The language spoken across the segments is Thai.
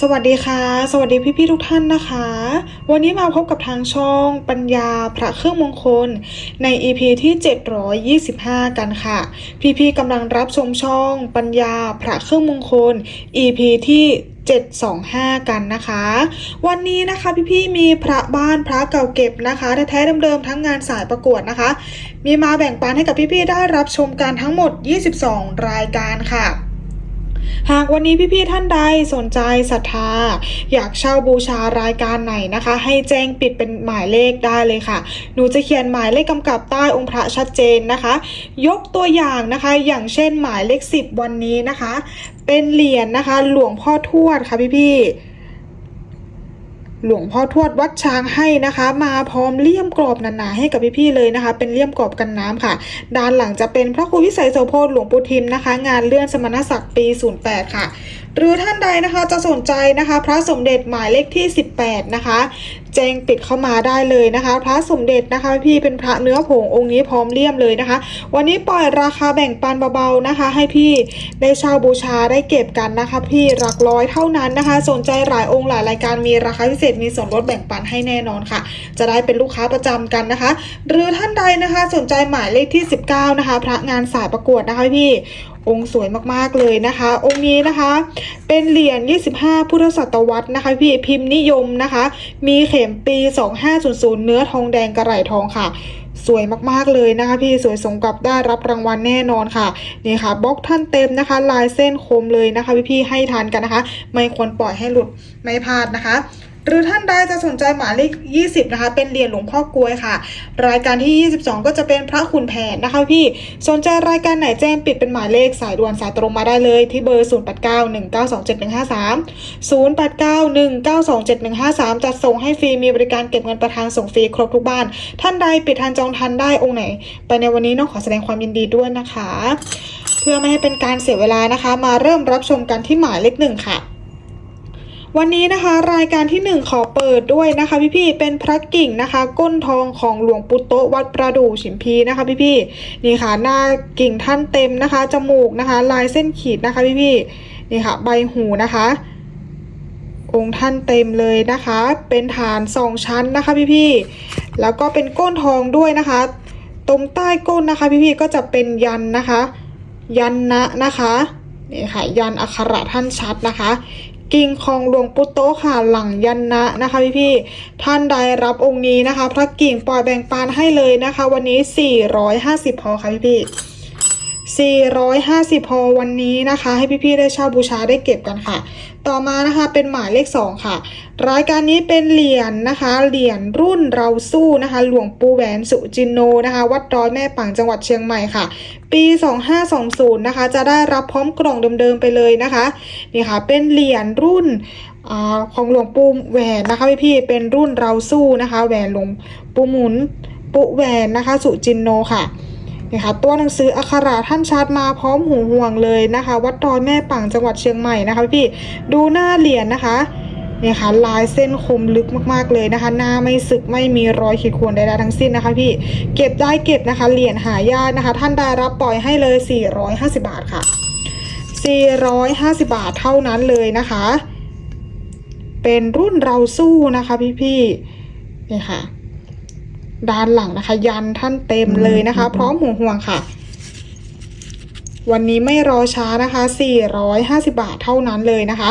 สวัสดีค่ะ สวัสดีพี่ๆทุกท่านนะคะ วันนี้มาพบกับทางช่องปัญญาพระเครื่องมงคล ใน EP ที่ 725 กันค่ะ พี่ๆกำลังรับชมช่องปัญญาพระเครื่องมงคล EP ที่ 725 กันนะคะ วันนี้นะคะพี่ๆมีพระบ้านพระเก่าเก็บนะคะแท้ๆเดิมๆทั้งงานสายประกวดนะคะ มีมาแบ่งปันให้กับพี่ๆได้รับชมกันทั้งหมด 22 รายการค่ะ หากวันนี้พี่ๆท่านใดสนใจศรัทธา อยากเช่าบูชารายการไหนนะคะ ให้แจ้งปิดเป็นหมายเลขได้เลยค่ะ หนูจะเขียนหมายเลขกำกับใต้องค์พระชัดเจนนะคะ ยกตัวอย่างนะคะ อย่างเช่นหมายเลข 10 วันนี้นะคะ เป็นเหรียญนะคะ หลวงพ่อทวดค่ะพี่ๆ หลวงพ่อทวดวัดช้างให้นะคะ มาพร้อมเลี่ยมกรอบหนาๆให้กับพี่ๆเลยนะคะ เป็นเลี่ยมกรอบกันน้ำค่ะ ด้านหลังจะเป็นพระครูวิสัยโสพลหลวงปู่ทิมนะคะ งานเลื่อนสมณศักดิ์ปี 08 ค่ะ หรือท่านใดนะคะจะสนใจนะคะ พระสมเด็จหมายเลขที่ 18 นะคะ แจ้งปิดเข้ามาได้เลยนะคะ พระสมเด็จนะคะ พี่เป็นพระเนื้อผงองค์นี้พร้อมเลี่ยมเลยนะคะ วันนี้ปล่อยราคาแบ่งปันเบาๆนะคะ ให้พี่ได้เช่าบูชาได้เก็บกันนะคะ พี่หลักร้อยเท่านั้นนะคะ สนใจหลายองค์หลายรายการมีราคาพิเศษมีส่วนลดแบ่งปันให้แน่นอนค่ะ จะได้เป็นลูกค้าประจำกันนะคะ หรือท่านใดนะคะ สนใจหมายเลขที่ 19 นะคะ พระงานสายประกวดนะคะพี่ องค์สวยมากๆเลยนะคะ องค์นี้นะคะเป็นเหรียญ 25 พุทธศตวรรษนะคะ พี่พิมพ์นิยมนะคะ มีเข็มปี 2500 เนื้อทองแดงกระไหล่ทองค่ะ สวยมากๆเลยนะคะ พี่สวยสมกับได้รับรางวัลแน่นอนค่ะนี่ค่ะบล็อกท่านเต็มนะคะ ลายเส้นคมเลยนะคะ พี่ๆให้ทานกันนะคะ ไม่ควรปล่อยให้หลุดไม่พลาดนะคะ หรือท่านใดจะสนใจหมายเลข20 นะคะ เป็นเหรียญหลวงพ่อกลวยค่ะ รายการที่ 22 ก็จะเป็นพระคุณแผนนะคะพี่ สนใจรายการไหนแจ้งปิดเป็นหมายเลขสายด่วนสายตรงมาได้เลยที่เบอร์ 0891927153 0891927153 จัดส่งให้ฟรี มีบริการเก็บเงินประทานส่งฟรีครบทุกบ้าน ท่านใดปิดทันจองทันได้องค์ไหน ไปในวันนี้น้องขอแสดงความยินดีด้วยนะคะ เพื่อไม่ให้เป็นการเสียเวลานะคะ มาเริ่มรับชมกันที่หมายเลขหนึ่งค่ะ วันนี้นะคะ รายการที่ 1 ขอเปิดด้วยนะคะพี่ๆเป็นพระกิ่งนะคะ ก้นทองของหลวงปู่โตวัดประดู่ฉิมพีนะคะพี่ๆนี่ค่ะหน้ากิ่งท่านเต็มนะคะจมูกนะคะ ลายเส้นขีดนะคะพี่ๆนี่ค่ะ ใบหูนะคะ องค์ท่านเต็มเลยนะคะ เป็นฐานสองชั้นนะคะพี่ๆแล้วก็เป็นก้นทองด้วยนะคะ ตรงใต้ก้นนะคะพี่ๆก็จะเป็นยันนะคะ ยันนะนะคะนี่ค่ะยันอักขระท่านชัดนะคะ กิ่งของหลวงปู่โตค่ะหลังยันนะนะคะพี่พี่ท่านใดรับองค์นี้นะคะ พระกิ่งปล่อยแบ่งปันให้เลยนะคะ วันนี้ 450พอค่ะพี่พี่ 450 พอวันนี้นะคะ ให้พี่ๆได้เช่าบูชาได้เก็บกันค่ะ ต่อมานะคะเป็นหมายเลข 2 ค่ะ รายการนี้เป็นเหรียญนะคะ เหรียญรุ่นเราสู้นะคะ หลวงปู่แหวนสุจินโนนะคะ วัดดอยแม่ปังจังหวัดเชียงใหม่ค่ะ ปี 2520 นะคะ จะได้รับพร้อมกล่องเดิมๆไปเลยนะคะนี่ค่ะ เป็นเหรียญรุ่นอของหลวงปู่แหวนนะคะพี่ๆเป็นรุ่นเราสู้นะคะ แหวนหลวงปู่หมุนปุแหวนนะคะ สุจินโนค่ะ นี่ค่ะตัวหนังสืออักขระท่านชัดมาพร้อมหูห่วงเลยนะคะ วัดดอยแม่ปังจังหวัดเชียงใหม่นะคะพี่ดูหน้าเหรียญนะคะเนี่ยค่ะลายเส้นคมลึกมากๆเลยนะคะ หน้าไม่สึกไม่มีรอยขีดข่วนใดๆทั้งสิ้นนะคะพี่เก็บได้เก็บนะคะเหรียญหายากนะคะ ท่านได้รับปล่อยให้เลย 450 บาทค่ะ 450 บาทเท่านั้นเลยนะคะ เป็นรุ่นเราสู้นะคะพี่ๆนี่ค่ะ ด้านหลังนะคะ ยันท่านเต็มเลยนะคะ พร้อมหูห่วงค่ะ วันนี้ไม่รอช้านะคะ 450 บาทเท่านั้นเลยนะคะ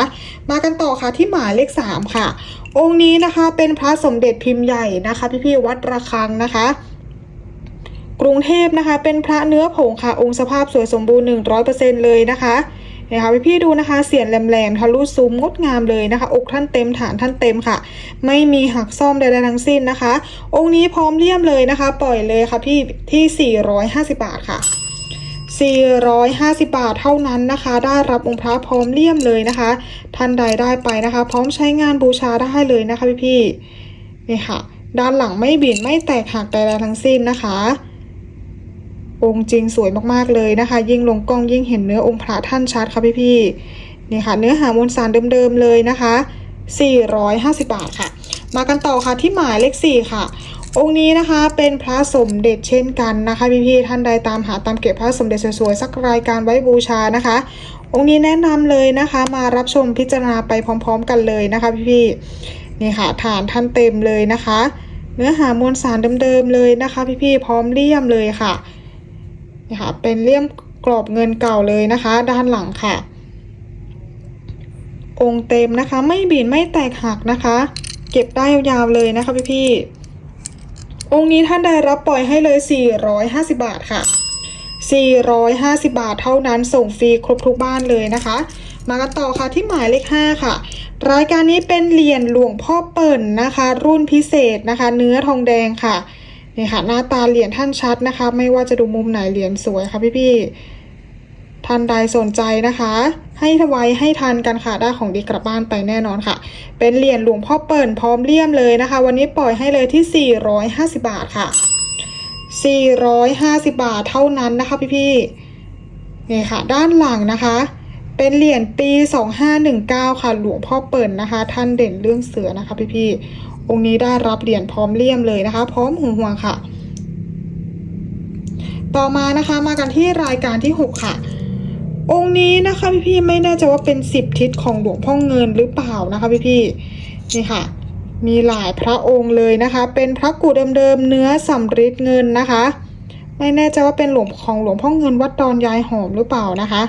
มากันต่อค่ะที่หมายเลข 3 ค่ะ องค์นี้นะคะเป็นพระสมเด็จพิมพ์ใหญ่นะคะ พี่ๆวัดระฆังนะคะกรุงเทพนะคะ เป็นพระเนื้อผงค่ะ องค์สภาพสวยสมบูรณ์ 100%เลยนะคะเนี่ค่ะพี่ๆดูนะคะเสียนแหลมๆทะลุซุ้มงดงามเลยนะคะ อกท่านเต็มฐานท่านเต็มค่ะ ไม่มีหักซ่อมใดๆทั้งสิ้นนะคะ องค์นี้พร้อมเลี่ยมเลยนะคะ ปล่อยเลยค่ะพี่ที่ 450 บาทค่ะ 450 บาทเท่านั้นนะคะ ได้รับองค์พระพร้อมเลี่ยมเลยนะคะ ท่านใดได้ไปนะคะ พร้อมใช้งานบูชาได้เลยนะคะพี่ๆนี่ค่ะ ด้านหลังไม่บิดไม่แตกหักใดๆทั้งสิ้นนะคะ องค์จริงสวยมากๆเลยนะคะ ยิ่งลงกล้องยิ่งเห็นเนื้อองค์พระท่านชัดค่ะพี่ๆนี่ค่ะเนื้อหามวลสารเดิมๆเลยนะคะ 450 บาทค่ะ มากันต่อค่ะที่หมายเลข4ค่ะ องค์นี้นะคะเป็นพระสมเด็จเช่นกันนะคะพี่ๆท่านใดตามหาตามเก็บพระสมเด็จสวยๆสักรายการไว้บูชานะคะ องค์นี้แนะนำเลยนะคะ มารับชมพิจารณาไปพร้อม ๆ กันเลยนะคะพี่ๆนี่ค่ะฐานท่านเต็มเลยนะคะ เนื้อหามวลสารเดิมๆเลยนะคะ พี่ๆพร้อมเลี่ยมเลยค่ะ นี่ค่ะเป็นเลี่ยมกรอบเงินเก่าเลยนะคะ ด้านหลังค่ะ องค์เต็มนะคะ ไม่บีนไม่แตกหักนะคะ เก็บได้ยาวๆเลยนะคะพี่ๆองค์นี้ท่านได้รับปล่อยให้เลย 450 บาทค่ะ 450 บาทเท่านั้นส่งฟรีครบทุกบ้านเลยนะคะ มากันต่อค่ะที่หมายเลข 5 ค่ะ รายการนี้เป็นเหรียญหลวงพ่อเปิ่นนะคะ รุ่นพิเศษนะคะ เนื้อทองแดงค่ะ นี่ค่ะหน้าตาเหรียญท่านชัดนะคะ ไม่ว่าจะดูมุมไหนเหรียญสวยค่ะพี่ๆท่านใดสนใจนะคะ ให้ไว้ให้ทันกันค่ะได้ของดีกลับบ้านไปแน่นอนค่ะ เป็นเหรียญหลวงพ่อเปิ่นพร้อมเลี่ยมเลยนะคะ วันนี้ปล่อยให้เลยที่ 450 บาทค่ะ 450 บาทเท่านั้นนะคะพี่ๆนี่ค่ะ ด้านหลังนะคะเป็นเหรียญปี 2519 ค่ะ หลวงพ่อเปิ่นนะคะ ท่านเด่นเรื่องเสือนะคะพี่ๆ องค์นี้ได้รับเหรียญพร้อมเลี่ยมเลยนะคะ พร้อมหูห่วงค่ะ ต่อมานะคะมากันที่รายการที่ 6 ค่ะ องค์นี้นะคะพี่ๆไม่แน่ใจว่าเป็น10ทิศของหลวงพ่อเงินหรือเปล่านะคะพี่ๆนี่ค่ะ มีหลายพระองค์เลยนะคะ เป็นพระกูเดิมๆเนื้อสำริดเงินนะคะ ไม่แน่ใจว่าเป็นหลวงของหลวงพ่อเงินวัดดอนยายหอมหรือเปล่านะคะ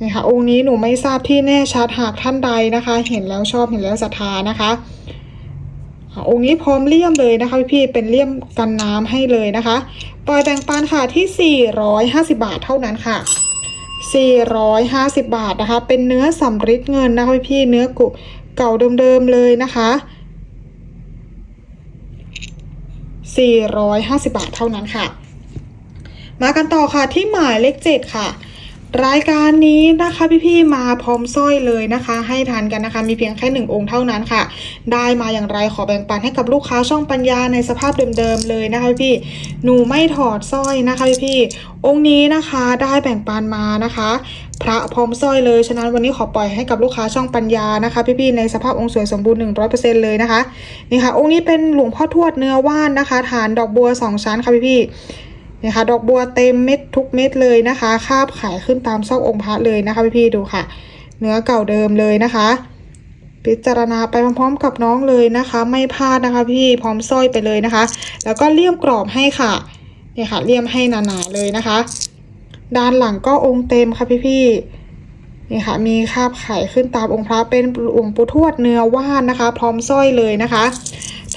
นี่ค่ะองค์นี้หนูไม่ทราบที่แน่ชัดหากท่านใดนะคะ เห็นแล้วชอบเห็นแล้วศรัทธานะคะองค์นี้พร้อมเลี่ยมเลยนะคะพี่ๆเป็นเลี่ยมกันน้ำให้เลยนะคะปล่อยแบ่งปันค่ะที่ 450 บาทเท่านั้นค่ะ 450 บาทนะคะ เป็นเนื้อสำริดเงินนะคะพี่ๆเนื้อกุเก่าเดิมๆเลยนะคะ 450 บาทเท่านั้นค่ะ มากันต่อค่ะที่หมายเลข7ค่ะ รายการนี้นะคะพี่ๆมาพร้อมสร้อยเลยนะคะ ให้ทานกันนะคะ มีเพียงแค่หนึ่งองค์เท่านั้นค่ะ ได้มาอย่างไรขอแบ่งปันให้กับลูกค้าช่องปัญญาในสภาพเดิมๆเลยนะคะพี่หนูไม่ถอดสร้อยนะคะพี่องค์นี้นะคะได้แบ่งปันมานะคะ พระพร้อมสร้อยเลยฉะนั้นวันนี้ขอปล่อยให้กับลูกค้าช่องปัญญานะคะ พี่ๆในสภาพองค์สวยสมบูรณ์100%เลยนะคะนี่ค่ะองค์นี้เป็นหลวงพ่อทวดเนื้อว่านนะคะ ฐานดอกบัวสองชั้นค่ะพี่ๆ นี่ค่ะดอกบัวเต็มเม็ดทุกเม็ดเลยนะคะคาบขายขึ้นตามซอกองค์พระเลยนะคะพี่ๆดูค่ะ เนื้อเก่าเดิมเลยนะคะ พิจารณาไปพร้อมๆกับน้องเลยนะคะ ไม่พลาดนะคะพี่พร้อมสร้อยไปเลยนะคะ แล้วก็เลี่ยมกรอบให้ค่ะนี่ค่ะเลี่ยมให้หนาๆเลยนะคะ ด้านหลังก็องค์เต็มค่ะพี่ๆนี่ค่ะ มีคาบไข่ขึ้นตามองค์พระเป็นหลวงปู่ทวดเนื้อว่านนะคะ พร้อมสร้อยเลยนะคะ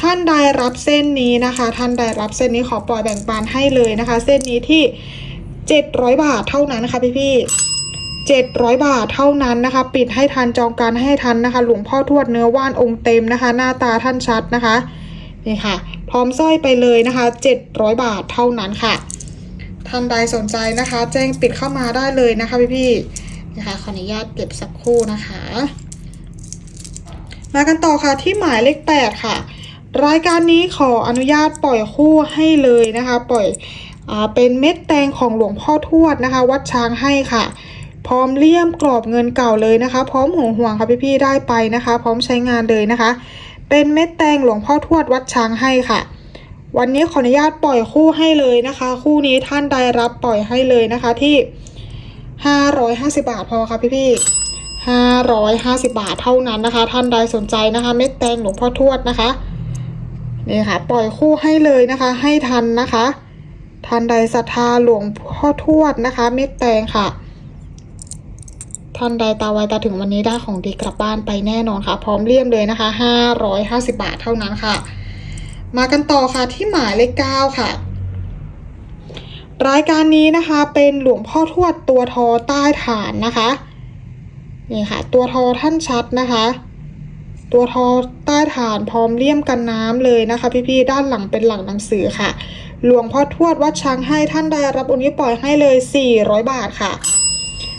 ท่านใดรับเส้นนี้นะคะ ท่านใดรับเส้นนี้ขอปล่อยแบ่งปันให้เลยนะคะ เส้นนี้ที่700บาทเท่านั้นนะคะพี่ๆ700 บาทเท่านั้นนะคะ ปิดให้ทันจองการให้ทันนะคะ หลวงพ่อทวดเนื้อว่านองค์เต็มนะคะ หน้าตาท่านชัดนะคะนี่ค่ะ พร้อมสร้อยไปเลยนะคะ 700 บาทเท่านั้นค่ะท่านใดสนใจนะคะ แจ้งปิดเข้ามาได้เลยนะคะพี่ๆนะคะขออนุญาตเก็บสักครู่นะคะ มากันต่อค่ะที่หมายเลข 8 ค่ะ รายการนี้ขออนุญาตปล่อยคู่ให้เลยนะคะ ปล่อยอเป็นเม็ดแตงของหลวงพ่อทวดนะคะ วัดช้างให้ค่ะ พร้อมเลี่ยมกรอบเงินเก่าเลยนะคะ พร้อมห่วงห่วงค่ะพี่ๆได้ไปนะคะ พร้อมใช้งานเลยนะคะ เป็นเม็ดแตงหลวงพ่อทวดวัดช้างให้ค่ะ วันนี้ขออนุญาตปล่อยคู่ให้เลยนะคะ คู่นี้ท่านใดรับปล่อยให้เลยนะคะที่550บาทพอค่ะพี่ๆ550 บาทเท่านั้นนะคะ ท่านใดสนใจนะคะ เม็ดแตงหลวงพ่อทวดนะคะ นี่ค่ะ ปล่อยคู่ให้เลยนะคะ ให้ทันนะคะ ทันใดศรัทธาหลวงพ่อทวดนะคะ เม็ดแตงค่ะท่านใดตาไวตาถึงวันนี้ได้ของดีกลับบ้านไปแน่นอนค่ะ พร้อมเลี่ยมเลยนะคะ 550 บาทเท่านั้นค่ะ มากันต่อค่ะที่หมายเลขเก้าค่ะ รายการนี้นะคะเป็นหลวงพ่อทวดตัวทอใต้ฐานนะคะนี่ค่ะ ตัวทอท่านชัดนะคะ ตัวทอใต้ฐานพร้อมเลี่ยมกันน้ำเลยนะคะ พี่ๆด้านหลังเป็นหลังหนังสือค่ะ หลวงพ่อทวดวัดช้างให้ท่านได้รับองค์นี้ปล่อยให้เลย 400 บาทค่ะ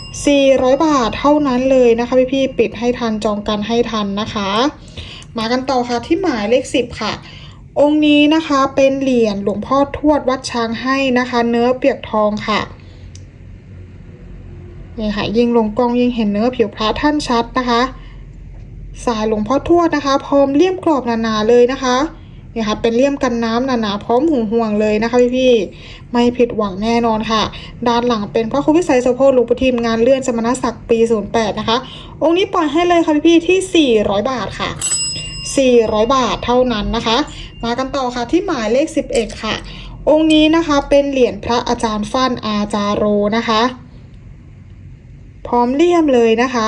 400 บาทเท่านั้นเลยนะคะ พี่ๆปิดให้ทันจองกันให้ทันนะคะ มากันต่อค่ะที่หมายเลข 10 ค่ะองค์นี้นะคะเป็นเหรียญหลวงพ่อทวดวัดช้างให้นะคะ เนื้อเปียกทองค่ะนี่ค่ะยิ่งลงกล้องยิ่งเห็นเนื้อผิวพระท่านชัดนะคะ สายหลวงพ่อทวดนะคะ พร้อมเลี่ยมกรอบหนาๆเลยนะคะนี่ค่ะเป็นเลี่ยมกันน้ำหนาๆพร้อมหูห่วงเลยนะคะพี่ๆไม่ผิดหวังแน่นอนค่ะ ด้านหลังเป็นพระครูวิสัยโสโพหลวงปู่ทิมงานเลื่อนสมณศักดิ์ปี 08 นะคะ องค์นี้ปล่อยให้เลยค่ะพี่ๆที่ 400 บาทค่ะ 400 บาทเท่านั้นนะคะ มากันต่อค่ะที่หมายเลข 11 ค่ะ องค์นี้นะคะเป็นเหรียญพระอาจารย์ฟั่นอาจาโรนะคะ พร้อมเลี่ยมเลยนะคะ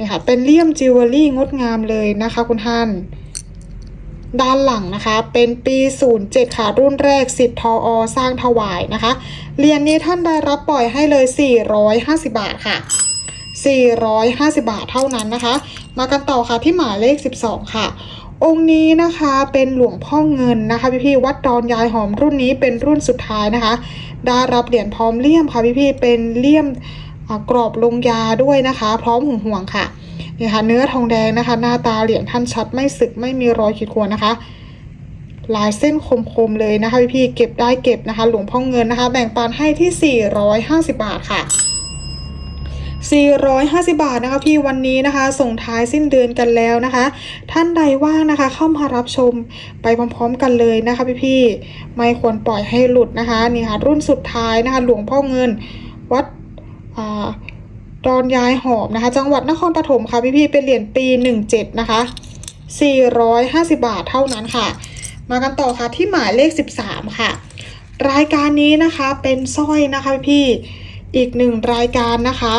นี่ค่ะ เป็นเลี่ยมจิวเวลรี่งดงามเลยนะคะคุณท่าน ด้านหลังนะคะ เป็นปี 07 ค่ะ รุ่นแรกสิทธ์ทออสร้างถวายนะคะเหรียญนี้ท่านได้รับปล่อยให้เลย 450 บาทค่ะ 450 บาทเท่านั้นนะคะ มากันต่อค่ะที่หมายเลข 12 ค่ะองค์นี้นะคะเป็นหลวงพ่อเงินนะคะพี่ๆวัดดอนยายหอมรุ่นนี้เป็นรุ่นสุดท้ายนะคะ ได้รับเหรียญพร้อมเลี่ยมค่ะพี่ๆเป็นเลี่ยม กรอบลงยาด้วยนะคะ พร้อมหุ่นห่วงค่ะนี่ค่ะ เนื้อทองแดงนะคะ หน้าตาเหรียญท่านชัดไม่สึกไม่มีรอยขีดข่วนนะคะลายเส้นคมๆเลยนะคะพี่ๆเก็บได้เก็บนะคะ หลวงพ่อเงินนะคะ แบ่งปันให้ที่ 450 บาทค่ะ 450 บาทนะคะพี่วันนี้นะคะ ส่งท้ายสิ้นเดือนกันแล้วนะคะ ท่านใดว่างนะคะ เข้ามารับชมไปพร้อมๆกันเลยนะคะพี่ๆไม่ควรปล่อยให้หลุดนะคะนี่ค่ะรุ่นสุดท้ายนะคะ หลวงพ่อเงินวัด ดอนยายหอมนะคะ จังหวัดนครปฐมค่ะพี่ๆเป็นเหรียญปี 17 นะคะ 450 บาทเท่านั้นค่ะ มากันต่อค่ะที่หมายเลข 13 ค่ะ รายการนี้นะคะเป็นสร้อยนะคะพี่อีกหนึ่งรายการนะคะ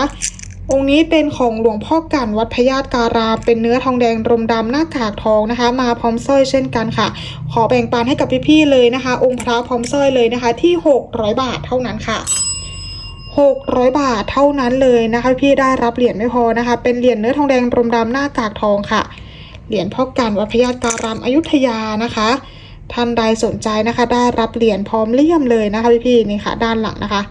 องค์นี้เป็นของหลวงพ่อกันวัดพญาตการาเป็นเนื้อทองแดงรมดำหน้ากากทองนะคะ มาพร้อมสร้อยเช่นกันค่ะ ขอแบ่งปันให้กับพี่ๆเลยนะคะ องค์พระพร้อมสร้อยเลยนะคะที่ 600 บาทเท่านั้นค่ะ 600 บาทเท่านั้นเลยนะคะ พี่ได้รับเหรียญไม่พอนะคะ เป็นเหรียญเนื้อทองแดงรมดำหน้ากากทองค่ะ เหรียญพ่อกันวัดพญาการามอยุธยานะคะ ท่านใดสนใจนะคะ ได้รับเหรียญพร้อมเลี่ยมเลยนะคะพี่ๆนี่ค่ะ ด้านหลังนะคะ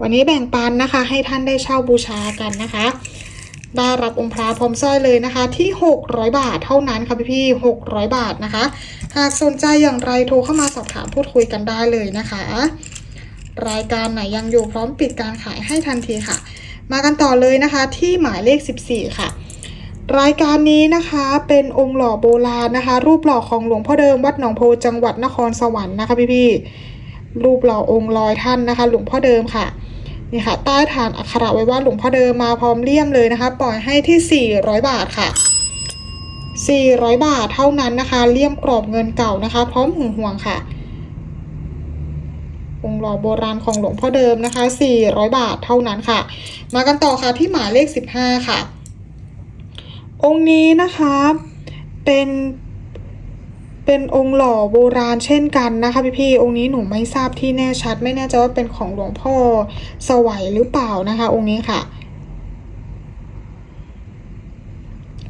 วันนี้แบ่งปันนะคะ ให้ท่านได้เช่าบูชากันนะคะ ได้รับองค์พระพร้อมสร้อยเลยนะคะ ที่ 600 บาทเท่านั้นค่ะพี่ๆ600 บาทนะคะ หากสนใจอย่างไรโทรเข้ามาสอบถามพูดคุยกันได้เลยนะคะ รายการไหนยังอยู่พร้อมปิดการขายให้ทันทีค่ะ มากันต่อเลยนะคะที่หมายเลข 14 ค่ะ รายการนี้นะคะเป็นองค์หล่อโบราณนะคะ รูปหล่อของหลวงพ่อเดิมวัดหนองโพจังหวัดนครสวรรค์นะคะพี่ๆรูปหล่อองค์ลอยท่านนะคะ หลวงพ่อเดิมค่ะนี่ค่ะใต้ฐานอักขระไว้ว่าหลวงพ่อเดิมมาพร้อมเลี่ยมเลยนะคะ ปล่อยให้ที่ 400 บาทค่ะ 400 บาทเท่านั้นนะคะ เลี่ยมกรอบเงินเก่านะคะ พร้อมห่วงค่ะ องค์หล่อโบราณของหลวงพ่อเดิมนะคะ 400 บาทเท่านั้นค่ะ มากันต่อค่ะที่หมายเลข 15 ค่ะ องค์นี้นะคะเป็นเป็นองค์หล่อโบราณเช่นกันนะคะพี่พี่ๆองค์นี้หนูไม่ทราบที่แน่ชัด ไม่แน่ใจว่าเป็นของหลวงพ่อสวัยหรือเปล่านะคะ องค์นี้ค่ะ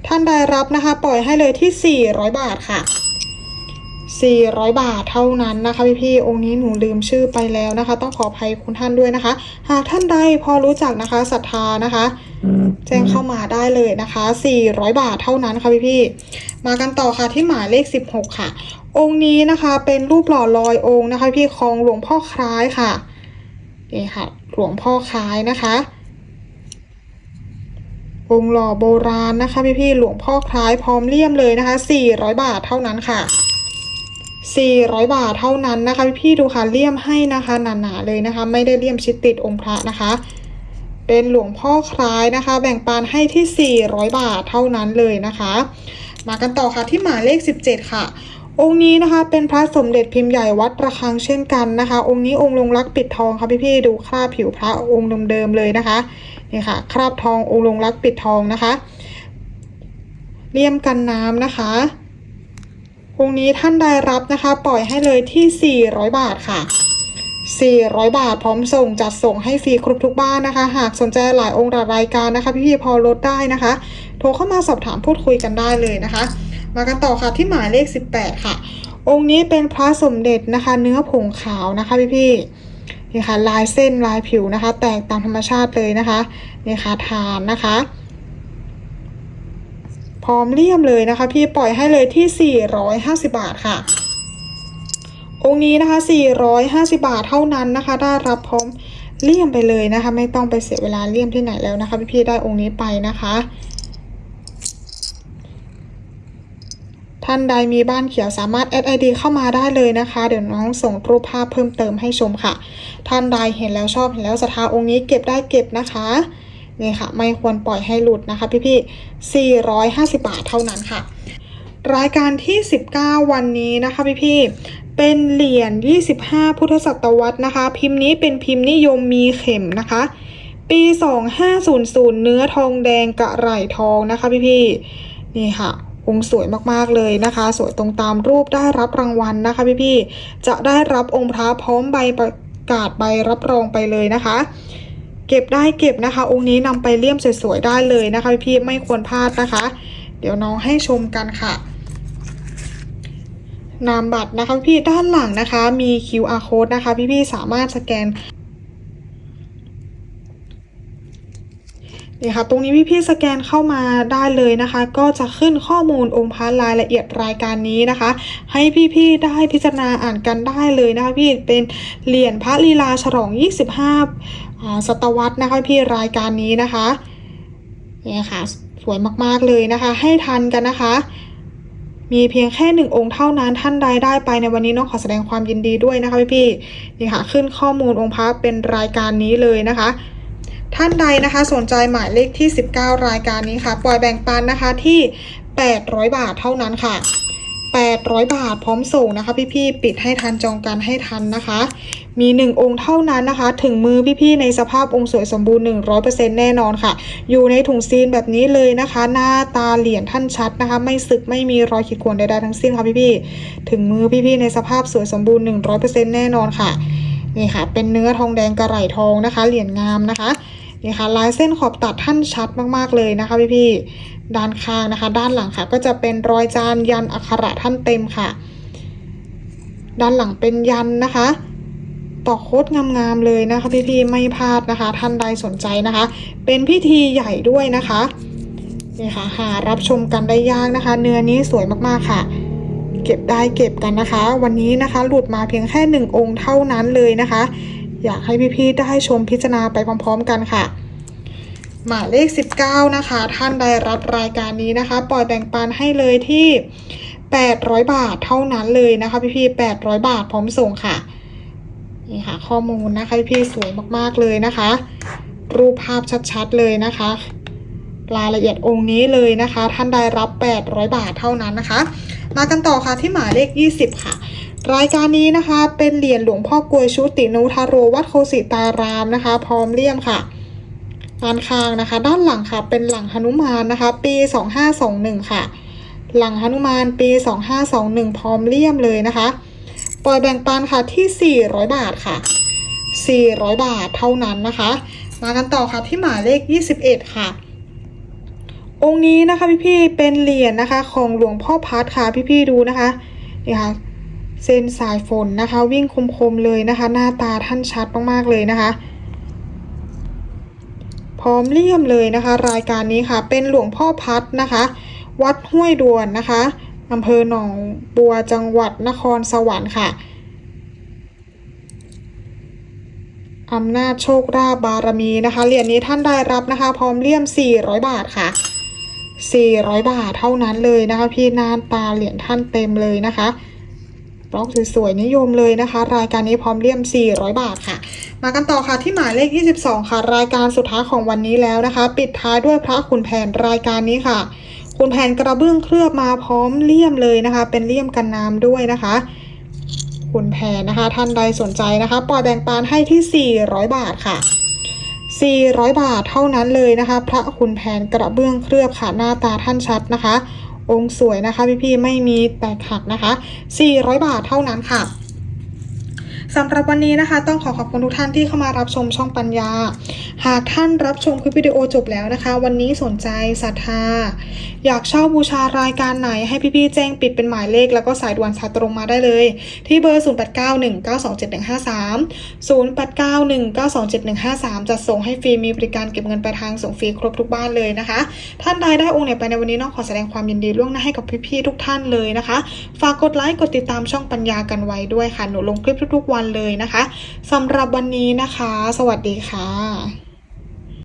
ท่านใดรับนะคะ ปล่อยให้เลยที่ 400 บาทค่ะ 400 บาทเท่านั้นนะคะพี่พี่องค์นี้หนูลืมชื่อไปแล้วนะคะ ต้องขออภัยคุณท่านด้วยนะคะ หากท่านใดพอรู้จักนะคะศรัทธานะคะ แจ้งเข้ามาได้เลยนะคะ 400 บาทเท่านั้นค่ะพี่พี่มากันต่อค่ะที่หมายเลข 16 ค่ะ องค์นี้นะคะเป็นรูปหล่อลอยองค์นะคะ พี่ของหลวงพ่อคล้ายค่ะนี่ค่ะ หลวงพ่อคล้ายนะคะองค์หล่อโบราณนะคะพี่พี่หลวงพ่อคล้ายพร้อมเลี่ยมเลยนะคะ 400 บาทเท่านั้นค่ะ 400 บาทเท่านั้นนะคะพี่พี่ดูค่ะเลี่ยมให้นะคะหนาๆเลยนะคะ ไม่ได้เลี่ยมชิดติดองค์พระนะคะ เป็นหลวงพ่อคล้ายนะคะ แบ่งปันให้ที่ 400 บาทเท่านั้นเลยนะคะ มากันต่อค่ะที่หมายเลข 17 ค่ะองค์นี้นะคะเป็นพระสมเด็จพิมพ์ใหญ่วัดระฆังเช่นกันนะคะ องค์นี้องค์ลงรักปิดทองค่ะพี่ๆดูคราบผิวพระองค์เดิมๆเลยนะคะนี่ค่ะ คราบทององค์ลงรักปิดทองนะคะเลี่ยมกันน้ำนะคะ องค์นี้ท่านใดรับนะคะ ปล่อยให้เลยที่ 400 บาทค่ะ 400 บาทพร้อมส่งจัดส่งให้ฟรีครบทุกบ้านนะคะ หากสนใจหลายองค์หลารายการนะคะ พี่ๆพอลดได้นะคะ โทรเข้ามาสอบถามพูดคุยกันได้เลยนะคะ มากันต่อค่ะที่หมายเลข 18 ค่ะ องค์นี้เป็นพระสมเด็จนะคะ เนื้อผงขาวนะคะพี่ๆนี่ค่ะลายเส้นลายผิวนะคะ แตกตามธรรมชาติเลยนะคะนี่ค่ะทานนะคะ ร้อมเลี่ยมเลยนะคะ พี่ปล่อยให้เลยที่ 450 บาทค่ะ องค์นี้นะคะ 450 บาทเท่านั้นนะคะ ได้รับพร้อมเลี่ยมไปเลยนะคะ ไม่ต้องไปเสียเวลาเลี่ยมที่ไหนแล้วนะคะ พี่ๆได้องค์นี้ไปนะคะท่านใดมีบ้านเขียวสามารถแอดไอดีเข้ามาได้เลยนะคะ เดี๋ยวน้องส่งรูปภาพเพิ่มเติมให้ชมค่ะ ท่านใดเห็นแล้วชอบเห็นแล้วศรัทาองค์นี้เก็บได้เก็บนะคะ นี่ค่ะ ไม่ควรปล่อยให้หลุดนะคะพี่ๆ450 บาทเท่านั้นค่ะ รายการที่ 19 วันนี้นะคะพี่ๆเป็นเหรียญ25 พุทธศตวรรษนะคะ พิมพ์นี้เป็นพิมพ์นิยมมีเข็มนะคะ ปี 2500 เนื้อทองแดงกระไหร่ทองนะคะพี่ๆนี่ค่ะองค์สวยมากๆเลยนะคะ สวยตรงตามรูปได้รับรางวัลนะคะพี่ๆจะได้รับองค์พระพร้อมใบประกาศใบรับรองไปเลยนะคะ เก็บได้เก็บนะคะ องค์นี้นำไปเลี่ยมสวยๆได้เลยนะคะพี่ๆไม่ควรพลาดนะคะ เดี๋ยวน้องให้ชมกันค่ะ นามบัตรนะคะพี่ด้านหลังนะคะ มี QR code นะคะ พี่ๆสามารถสแกนนี่ค่ะตรงนี้พี่ๆสแกนเข้ามาได้เลยนะคะ ก็จะขึ้นข้อมูลองค์พระรายละเอียดรายการนี้นะคะ ให้พี่ๆได้พิจารณาอ่านกันได้เลยนะคะพี่เป็นเหรียญพระลีลาฉลอง 25 อ่าศตวรรษนะคะพี่รายการนี้นะคะนี่ค่ะสวยมากๆเลยนะคะ ให้ทันกันนะคะ มีเพียงแค่หนึ่งองค์เท่านั้นท่านใดได้ไปในวันนี้น้องขอแสดงความยินดีด้วยนะคะพี่พี่นี่ค่ะขึ้นข้อมูลองค์พระเป็นรายการนี้เลยนะคะ ท่านใดนะคะสนใจหมายเลขที่ 19 รายการนี้ค่ะ ปล่อยแบ่งปันนะคะที่ 800 บาทเท่านั้นค่ะ 800 บาทพร้อมส่งนะคะ พี่ๆปิดให้ทันจองกันให้ทันนะคะ มี 1 องค์เท่านั้นนะคะ ถึงมือพี่ๆในสภาพองค์สวยสมบูรณ์ 100%แน่นอนค่ะ อยู่ในถุงซีนแบบนี้เลยนะคะ หน้าตาเหรียญท่านชัดนะคะ ไม่สึกไม่มีรอยขีดข่วนใดๆทั้งสิ้นค่ะพี่ๆถึงมือพี่ๆในสภาพสวยสมบูรณ์ 100%แน่นอนค่ะนี่ค่ะ เป็นเนื้อทองแดงกระไหร่ทองนะคะ เหรียญงามนะคะนี่ค่ะลายเส้นขอบตัดท่านชัดมากๆเลยนะคะพี่พี่ๆ ด้านข้างนะคะ ด้านหลังค่ะ ก็จะเป็นรอยจานยันอักขระท่านเต็มค่ะ ด้านหลังเป็นยันนะคะต่อโคตรงามๆเลยนะคะพี่พี่ๆไม่พลาดนะคะ ท่านใดสนใจนะคะ เป็นพิธีใหญ่ด้วยนะคะนี่ค่ะหารับชมกันได้ยากนะคะ เนื้อนี้สวยมากๆค่ะ เก็บได้เก็บกันนะคะ วันนี้นะคะหลุดมาเพียงแค่หนึ่งองค์เท่านั้นเลยนะคะ อยากให้พี่ๆได้ชมพิจารณาไปพร้อม ๆ กันค่ะ หมายเลข 19 นะคะ ท่านใดรับรายการนี้นะคะ ปล่อยแบ่งปันให้เลยที่ 800 บาทเท่านั้นเลยนะคะพี่ๆ800 บาทพร้อมส่งค่ะนี่ค่ะ ข้อมูลนะคะพี่สวยมากๆเลยนะคะ รูปภาพชัดๆเลยนะคะ รายละเอียดองค์นี้เลยนะคะ ท่านใดรับ 800 บาทเท่านั้นนะคะ มากันต่อค่ะที่หมายเลข 20 ค่ะรายการนี้นะคะเป็นเหรียญหลวงพ่อกลวยชุตินุทาโรวัดโคสิตารามนะคะ พร้อมเลี่ยมค่ะ ด้านข้างนะคะ ด้านหลังค่ะเป็นหลังหนุมานนะคะ ปี 2521 ค่ะ หลังหนุมานปี 2521 พร้อมเลี่ยมเลยนะคะ ปล่อยแบ่งปันค่ะที่ 400 บาทค่ะ 400 บาทเท่านั้นนะคะ มากันต่อค่ะที่หมายเลข 21 ค่ะ องค์นี้นะคะพี่ๆเป็นเหรียญนะคะของหลวงพ่อพัดค่ะพี่ๆดูนะคะนี่ค่ะเส้นสายฝนนะคะ วิ่งคมๆเลยนะคะ หน้าตาท่านชัดมากๆเลยนะคะ พร้อมเลี่ยมเลยนะคะ รายการนี้ค่ะ เป็นหลวงพ่อพัดนะคะ วัดห้วยดวนนะคะอำเภอหนองบัวจังหวัดนครสวรรค์ค่ะอำนาจโชคราบบารมีนะคะ เหรียญนี้ท่านได้รับนะคะ พร้อมเลี่ยม 400 บาทค่ะ 400 บาทเท่านั้นเลยนะคะ พี่น้าตาเหรียญท่านเต็มเลยนะคะ บล็อกสวยๆนิยมเลยนะคะ รายการนี้พร้อมเลี่ยม 400 บาทค่ะ มากันต่อค่ะที่หมายเลข 22 ค่ะ รายการสุดท้ายของวันนี้แล้วนะคะ ปิดท้ายด้วยพระขุนแผนรายการนี้ค่ะขุนแผนกระเบื้องเคลือบมาพร้อมเลี่ยมเลยนะคะ เป็นเลี่ยมกันน้ำด้วยนะคะขุนแผนนะคะ ท่านใดสนใจนะคะปล่อยแบ่งปันให้ที่ 400 บาทค่ะ 400 บาทเท่านั้นเลยนะคะ พระขุนแผนกระเบื้องเคลือบค่ะหน้าตาท่านชัดนะคะ องค์สวยนะคะพี่ๆไม่มีแตกหักนะคะ 400 บาทเท่านั้นค่ะ สำหรับวันนี้นะคะ ต้องขอขอบคุณทุกท่านที่เข้ามารับชมช่องปัญญา หากท่านรับชมคลิปวิดีโอจบแล้วนะคะ วันนี้สนใจศรัทธา อยากเช่าบูชารายการไหนให้พี่ๆแจ้งปิดเป็นหมายเลข แล้วก็สายด่วนสายตรงมาได้เลย ที่เบอร์ 0891927153 0891927153 จะส่งให้ฟรีมีบริการเก็บเงินปลายทางส่งฟรีครบทุกบ้านเลยนะคะ ท่านใดได้องค์ไหนไปในวันนี้น้องขอแสดงความยินดีล่วงหน้าให้กับพี่ๆทุกท่านเลยนะคะ ฝากกดไลค์กดติดตามช่องปัญญากันไว้ด้วยค่ะหนูลงคลิปทุกๆวันเลยนะคะสำหรับวันนี้นะคะ สวัสดีค่ะ